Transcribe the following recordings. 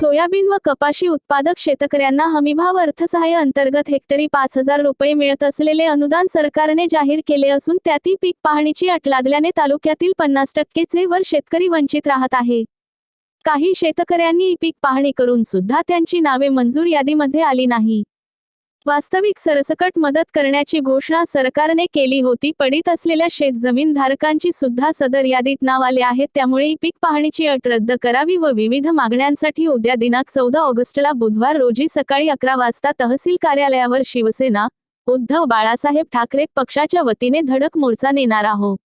Soybean व कपाशी उत्पादक शेतकऱ्यांना हमीभाव अर्थसहाय्य अंतर्गत हेक्टरी पाच हजार रुपये मिळत असलेले अनुदान सरकारने जाहीर केले असून त्यातील पीक पाहणीची अट लागल्याने तालुक्यातील पन्नास टक्केचे वर शेतकरी वंचित राहत आहे. काही शेतकऱ्यांनी पीक पाहणी करून सुद्धा त्यांची नावे मंजूर यादीमध्ये आली नाही. वास्तविक सरसकट मदत करण्याची घोषणा सरकारने केली होती. पडीत असलेल्या शेतजमीन धारकांची सुद्धा सदर यादीत नाव आले आहेत त्यामुळे पीक पाहणीची अट रद्द करावी व विविध मागण्यांसाठी उद्या दिनांक चौदा ऑगस्टला बुधवार रोजी सकाळी अकरा वाजता तहसील कार्यालयावर शिवसेना उद्धव बाळासाहेब ठाकरे पक्षाच्या वतीने धडक मोर्चा नेणार आहोत.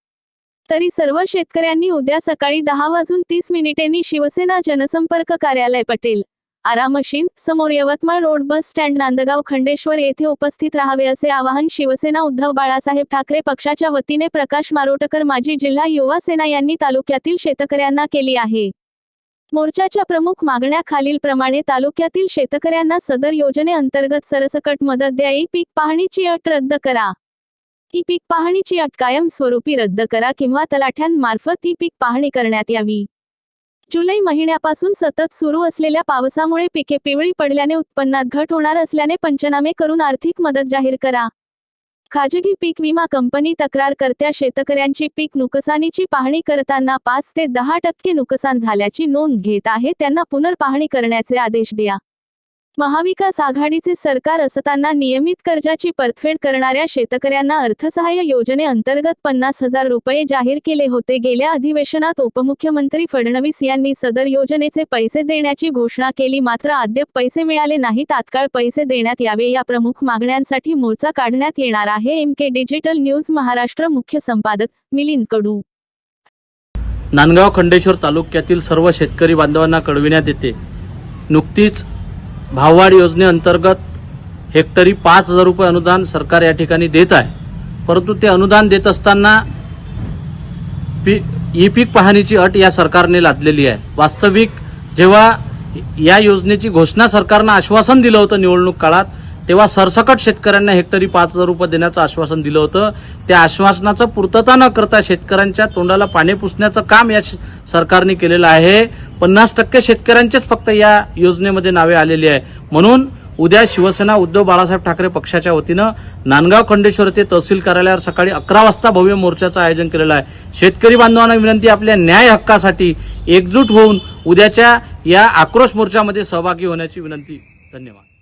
तरी सर्व शेतकऱ्यांनी उद्या सकाळी दहा वाजून तीस मिनिटेंनी शिवसेना जनसंपर्क कार्यालय पटेल आरा मशीन समोर Yavatmal road bus stand Nandgaon Khandeshwar येथे उपस्थित राहावे असे आवाहन शिवसेना उद्धव बाळासाहेब ठाकरे पक्षाच्या वतीने प्रकाश मारोटकर माजी जिल्हा युवा सेना यांनी तालुक्यातील शेतकऱ्यांना केली आहे. मोर्चाच्या प्रमुख मागण्या खालीलप्रमाणे तालुक्यातील शेतकऱ्यांना सदर योजनेअंतर्गत सरसकट मदत द्या पीक पाहणीची अट रद्द करा. ही पीक पाहणीची अट कायमस्वरूपी रद्द करा किंवा तलाठ्यांमार्फत ही पीक पाहणी करण्यात यावी. जुलै महिन्यापासून सतत सुरू असलेल्या पावसामुळे पिके पिवळी पडल्याने उत्पन्नात घट होणार असल्याने पंचनामे करून आर्थिक मदत जाहीर करा. खाजगी पीक विमा कंपनी तक्रार करत्या शेतकऱ्यांची पीक नुकसानीची पाहणी करताना पाच ते दहा टक्के नुकसान झाल्याची नोंद घेत आहे त्यांना पुनर्पाहणी करण्याचे आदेश द्या. महाविकास आघाडीचे सरकार असताना नियमित कर्जाची परतफेड करणाऱ्या शेतकऱ्यांना अर्थसहाय्य योजनेअंतर्गत पन्नास हजार रुपये जाहीर केले होते. गेल्या अधिवेशनात उपमुख्यमंत्री फडणवीस यांनी सदर योजनेचे पैसे देण्याची घोषणा केली. मात्र अद्याप पैसे मिळाले नाही तात्काळ पैसे देण्यात यावे या प्रमुख मागण्यांसाठी मोर्चा काढण्यात येणार आहे. M K digital news Maharashtra मुख्य संपादक मिलिंद कडू. नांदगाव खंडेश्वर तालुक्यातील सर्व शेतकरी बांधवांना कळविण्यात येते. नुकतीच भाववाढ योजनेअंतर्गत हेक्टरी पाच हजार रुपये अनुदान सरकार या ठिकाणी देत आहे. परंतु ते अनुदान देत असताना पी ई पीक पाहणीची अट या सरकारने लादलेली आहे. वास्तविक जेव्हा या योजनेची घोषणा सरकारनं आश्वासन दिलं होतं निवडणूक काळात तेव्हा सरसकट शेतकऱ्यांना हेक्टरी पाच हजार रुपये देण्याचं आश्वासन दिलं होतं. त्या आश्वासनाचं पूर्तता न करता शेतकऱ्यांच्या तोंडाला पाणी पुसण्याचं काम या श- सरकारने केलेलं आहे. पन्नास टक्के शेतकऱ्यांचेच फक्त या योजनेमध्ये नावे आलेली आहे. म्हणून उद्या शिवसेना उद्धव बाळासाहेब ठाकरे पक्षाच्या वतीनं नांदगाव खंडेश्वर येथे तहसील कार्यालयावर सकाळी अकरा वाजता भव्य मोर्चाचं आयोजन केलेलं आहे. शेतकरी बांधवांना विनंती आपल्या न्याय हक्कासाठी एकजूट होऊन उद्याच्या या आक्रोश मोर्चामध्ये सहभागी होण्याची विनंती. धन्यवाद.